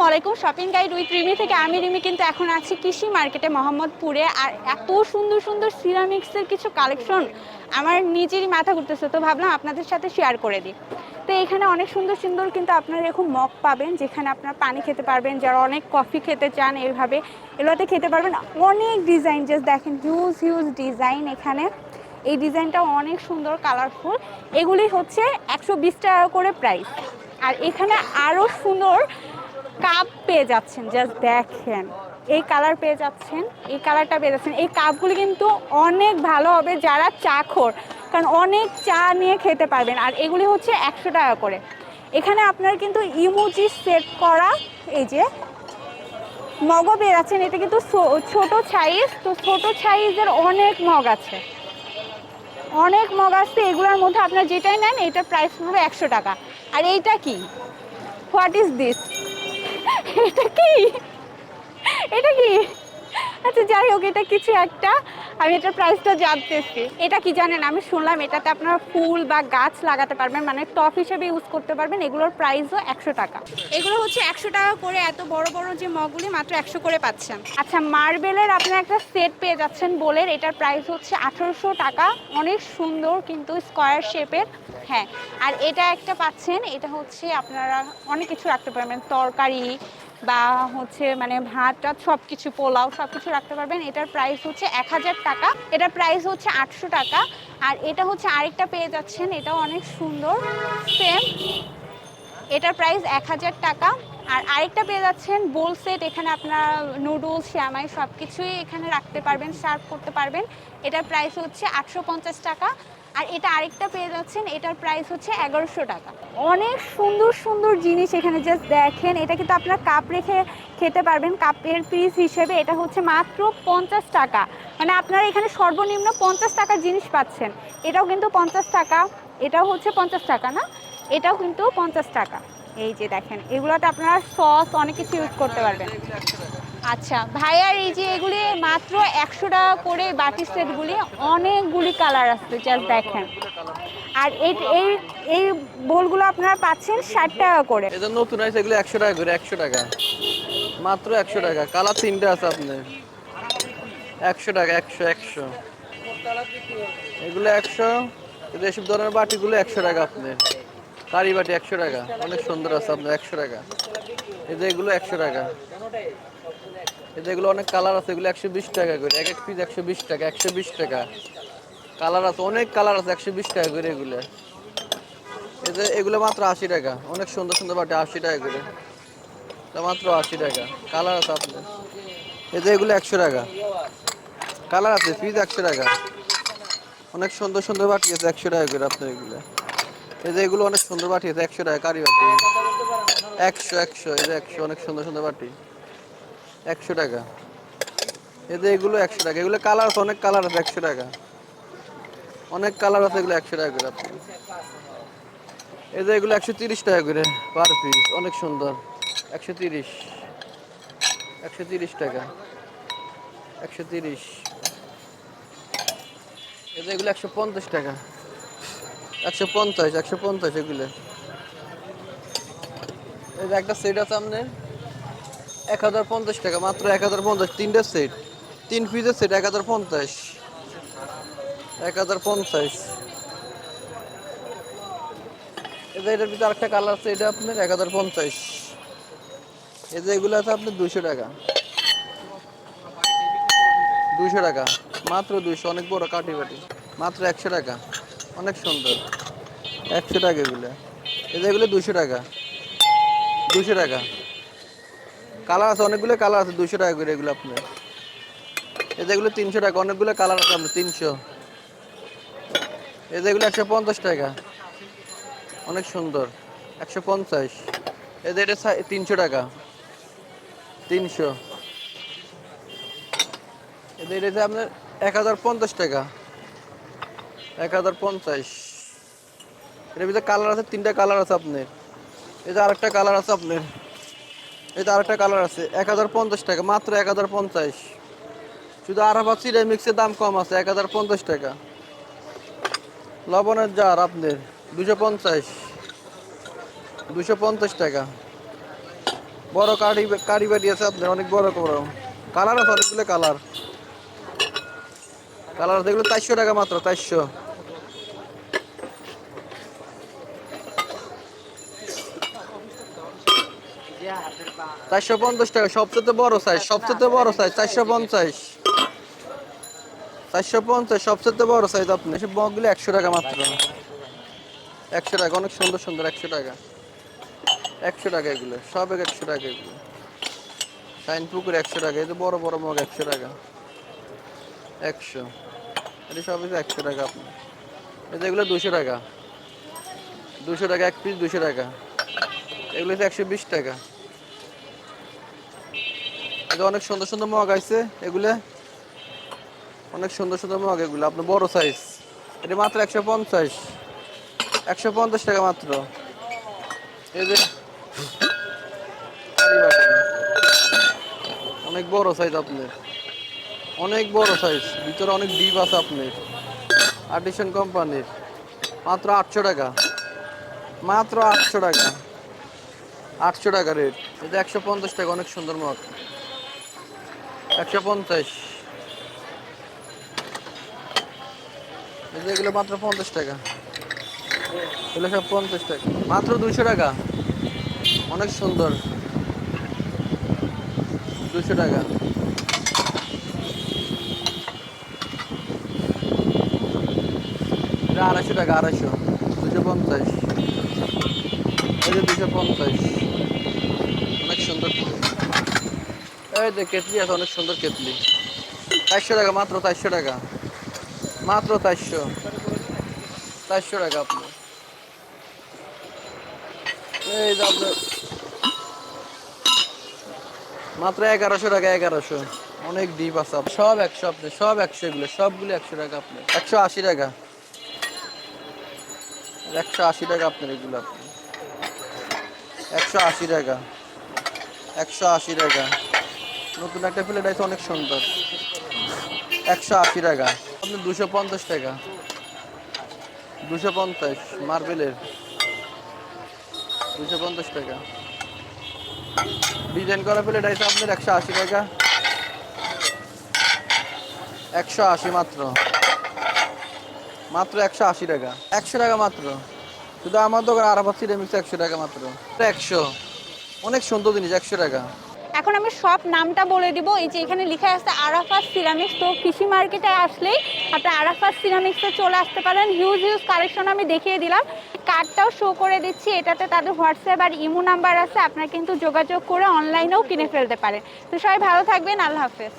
আসসালামু আলাইকুম। Shopping guide with Rimi থেকে আমি রিমি কিন্তু এখন আছি কৃষি মার্কেটে মোহাম্মদপুরে। আর এত সুন্দর সুন্দর সিরামিক্সের কিছু কালেকশন আমার নিজেরই মাথা ঘুরতেছে। তো ভাবলাম আপনাদের সাথে শেয়ার করে দিই। তো এখানে অনেক সুন্দর সুন্দর কিন্তু আপনারা এরকম মগ পাবেন, যেখানে আপনারা পানি খেতে পারবেন, যারা অনেক কফি খেতে চান এইভাবে এগুলোতে খেতে পারবেন। অনেক ডিজাইন জাস্ট দেখেন হিউজ হিউজ ডিজাইন এখানে। এই ডিজাইনটা অনেক সুন্দর কালারফুল এগুলি হচ্ছে একশো বিশ টাকা করে প্রাইস আর এখানে আরও সুন্দর কাপ পেয়ে যাচ্ছেন জাস্ট দেখেন। এই কালার পেয়ে যাচ্ছেন, এই কালারটা পেয়ে যাচ্ছেন। এই কাপগুলি কিন্তু অনেক ভালো হবে যারা চা খোর কারণ অনেক চা নিয়ে খেতে পারবেন। আর এগুলি হচ্ছে একশো টাকা করে। এখানে আপনার কিন্তু ইমোজি সেট করা, এই যে মগও পেয়ে যাচ্ছেন। এটা কিন্তু ছোট সাইজ তো ছোট সাইজের অনেক মগ আছে। অনেক মগ আছে, এগুলোর মধ্যে আপনার যেটাই নেন এটা প্রাইস পড়বে একশো টাকা। আর এইটা কি? হোয়াট ইজ দিস এটা কি? এটা কি? আচ্ছা যাই হোক, এটা কিছু একটা। আমি এটার প্রাইসটা জানতেছি। এটা কি জানেন? আমি শুনলাম এটাতে আপনারা ফুল বা গাছ লাগাতে পারবেন। মানে টপ হিসেবে ইউজ করতে পারবেন। এগুলোর প্রাইসও একশো টাকা। এগুলো হচ্ছে একশো টাকা করে এত বড় বড় যে মগগুলি মাত্র একশো করে পাচ্ছেন। আচ্ছা মার্বেলের আপনারা একটা সেট পেয়ে যাচ্ছেন বোলের। এটার প্রাইস হচ্ছে আঠারোশো টাকা। অনেক সুন্দর কিন্তু স্কোয়ার শেপের হ্যাঁ আর এটা একটা পাচ্ছেন। এটা হচ্ছে আপনারা অনেক কিছু রাখতে পারবেন। তরকারি বা হচ্ছে মানে ভাত টাত সব কিছু পোলাও সব কিছু রাখতে পারবেন। এটার প্রাইস হচ্ছে এক হাজার টাকা। এটার প্রাইস হচ্ছে আটশো টাকা। আর এটা হচ্ছে আরেকটা পেয়ে যাচ্ছেন। এটাও অনেক সুন্দর। সেম এটার প্রাইস এক হাজার টাকা। আর আরেকটা পেয়ে যাচ্ছেন বোল সেট। এখানে আপনার নুডলস শ্যামাই সব কিছুই এখানে রাখতে পারবেন সার্ভ করতে পারবেন। এটার প্রাইস হচ্ছে আটশো পঞ্চাশ টাকা। আর এটা আরেকটা পেয়ে যাচ্ছেন, এটার প্রাইস হচ্ছে এগারোশো টাকা। অনেক সুন্দর সুন্দর জিনিস এখানে জাস্ট দেখেন। এটা কিন্তু আপনার কাপ রেখে খেতে পারবেন। কাপের পিস হিসেবে এটা হচ্ছে মাত্র পঞ্চাশ টাকা। মানে আপনারা এখানে সর্বনিম্ন পঞ্চাশ টাকার জিনিস পাচ্ছেন। এটাও কিন্তু পঞ্চাশ টাকা। এটাও হচ্ছে পঞ্চাশ টাকা না? এটাও কিন্তু পঞ্চাশ টাকা। এই যে দেখেন, এগুলোতে আপনারা সস অনেক কিছু ইউজ করতে পারবেন। আচ্ছা ভাইয়ার এই যে এগুলি মাত্র একশো টাকা করে বাটি সেটগুলি, অনেকগুলি কালার আসছে জাস্ট দেখেন। আর এই এই এই বোলগুলো আপনারা পাচ্ছেন ষাট টাকা করে। এটা নতুন আছে এগুলো একশো টাকা করে, একশো টাকা। মাত্র একশো টাকা, কালার তিনটে আছে আপনার একশো টাকা, একশো একশো। এগুলো একশো এসব ধরনের বাটিগুলো একশো টাকা আপনার কারি বাটি একশো টাকা, অনেক সুন্দর আছে আপনার একশো টাকা। এই এগুলো একশো টাকা। এই এগুলো অনেক কালার আছে, এগুলো একশো বিশ টাকা করে। এক এক পিস একশো বিশ টাকা, একশো বিশ টাকা। কালার আছে, অনেক কালার আছে, একশো বিশ টাকা করে এগুলো। যে এগুলো মাত্র আশি টাকা। অনেক সুন্দর সুন্দর বাটি আশি টাকা করে। মাত্র আশি টাকা। কালার আছে আপনার। যে এগুলো একশো টাকা। কালার আছে পিস একশো টাকা। অনেক সুন্দর সুন্দর বাটি আছে, একশো টাকা করে আপনার এগুলো। যে এগুলো অনেক সুন্দর বাটি আছে, একশো টাকা কারি বাটি। একশো একশো, এই যে একশো, অনেক সুন্দর সুন্দর বাটি। একশো টাকা। এই যে এগুলো একশো টাকা। এগুলো কালার আছে, অনেক কালার আছে, একশো টাকা। অনেক কালার আছে, এগুলো একশো টাকা করে আপনার এই যে এগুলো একশো তিরিশ টাকা করে পার পিস অনেক সুন্দর। একশো তিরিশ। একশো তিরিশ টাকা। একশো তিরিশ। এই যে এগুলো একশো পঞ্চাশ টাকা। একশো পঞ্চাশ একশো পঞ্চাশ এগুলো। যে একটা সেট আছে আপনার এক হাজার পঞ্চাশ টাকা, মাত্র এক হাজার পঞ্চাশ, তিনটা সেট তিন পিসের সেট এক হাজার পঞ্চাশ। এক হাজার পঞ্চাশ। যে এটার ভিতরে আরেকটা কালার আছে, এটা আপনার এক হাজার পঞ্চাশ। এই যে এগুলো আছে আপনার দুশো টাকা। দুশো টাকা, মাত্র দুশো অনেক বড় কাটি বাটি। মাত্র একশো টাকা, অনেক সুন্দর। একশো টাকা এগুলো। এই যে এগুলো দুশো টাকা। দুশো টাকা। কালার আছে, অনেকগুলো কালার আছে দুশো টাকা করে এগুলো আপনার। এই তিনশো টাকা, অনেকগুলো কালার আছে আপনার, তিনশো। এই একশো পঞ্চাশ টাকা। অনেক সুন্দর, একশো পঞ্চাশ। এই যে এটা তিনশো টাকা। তিনশো। এই যে আপনার এক হাজার পঞ্চাশ টাকা। এক হাজার পঞ্চাশ। এটার ভিতরে কালার আছে, তিনটা কালার আছে আপনার। যে আরেকটা কালার আছে আপনার। এই আরেকটা কালার আছে, এক হাজার পঞ্চাশ টাকা, মাত্র এক হাজার পঞ্চাশ। শুধু আরাফাত সিরামিক্সের দাম কম আছে, এক হাজার পঞ্চাশ টাকা। লবণের জার আপনার দুশো পঞ্চাশ দুশো পঞ্চাশ টাকা। বড় কারি কারি বাড়ি আছে আপনার, অনেক বড় বড়। কালার আছে অনেকগুলো কালার। কালার দেখল চারশো টাকা মাত্র, চারশো। চারশো পঞ্চাশ টাকা, সবচেয়ে বড় সাইজ সবচেয়ে বড় সাইজ চারশো পঞ্চাশ। চারশো পঞ্চাশ, সবচেয়ে বড় সাইজ আপনি। সব মগগুলো একশো টাকা মাত্র। একশো টাকা, অনেক সুন্দর সুন্দর একশো টাকা। একশো টাকা এগুলো, সব একশো টাকা এগুলো। শাইন পুকুর একশো টাকা, এই যে বড় বড় মগ একশো টাকা। একশো। এটা সব একশো টাকা আপনার এই যে এগুলো দুশো টাকা। দুশো টাকা, এক পিস দুশো টাকা। এগুলো হচ্ছে একশো বিশ টাকা। এটা অনেক সুন্দর সুন্দর মগ আছে এগুলো। অনেক সুন্দর সুন্দর মগ এগুলো, আপনার বড় সাইজ এটা মাত্র একশো পঞ্চাশ। একশো পঞ্চাশ টাকা মাত্র। এই যে অনেক বড় সাইজ আপনার। অনেক বড় সাইজ ভিতরে অনেক ডিপ আছে আপনার। আর্টিশন কোম্পানির মাত্র আটশো টাকা। মাত্র আটশো টাকা। আটশো টাকা রেট এটা একশো পঞ্চাশ টাকা, অনেক সুন্দর মগ। একশো পঞ্চাশ। এগুলো মাত্র পঞ্চাশ টাকা। এগুলো সব পঞ্চাশ টাকা। মাত্র দুশো টাকা। অনেক সুন্দর। দুশো টাকা। আড়াইশো টাকা, আড়াইশো। দুশো পঞ্চাশ। দুশো পঞ্চাশ। অনেক সুন্দর। এই যে কেতলি আছে, অনেক সুন্দর কেতলি চারশো টাকা, মাত্র চারশো টাকা। মাত্র চারশো। চারশো টাকা আপনার এই যে আপনার মাত্র এগারোশো টাকা, এগারোশো। অনেক ডিপ আছে সব একশো আপনি, সব একশো এগুলো, সবগুলো একশো টাকা আপনার একশো আশি টাকা। একশো আশি টাকা আপনার এগুলো আপনি। একশো আশি টাকা। একশো আশি টাকা। নতুন একটা প্লেট আছে, অনেক সুন্দর। একশো আশি টাকা। আপনি দুশো পঞ্চাশ টাকা। দুশো পঞ্চাশ মার্বেলের। দুশো পঞ্চাশ টাকা। ডিজাইন করা প্লেট আছে আপনার একশো আশি টাকা। একশো আশি মাত্র। মাত্র একশো আশি টাকা। একশো টাকা মাত্র। শুধু আমার দোকান আরাফাত সিরামিক্স একশো টাকা মাত্র। একশো। অনেক সুন্দর জিনিস, একশো টাকা। এখন আমি সব নামটা বলে দিব। এই যে এখানে লেখা আছে আরাফাত সিরামিক্স। তো কৃষি মার্কেটে আসলেই আপনি আরাফাত সিরামিক্সে চলে আসতে পারেন। হিউজ হিউজ কালেকশন আমি দেখিয়ে দিলাম। কার্ডটাও শো করে দিচ্ছি। এটাতে তাদের হোয়াটসঅ্যাপ আর ইমো নাম্বার আছে। আপনারা কিন্তু যোগাযোগ করে অনলাইনেও কিনে ফেলতে পারেন। তো সবাই ভালো থাকবেন। আল্লাহ হাফেজ।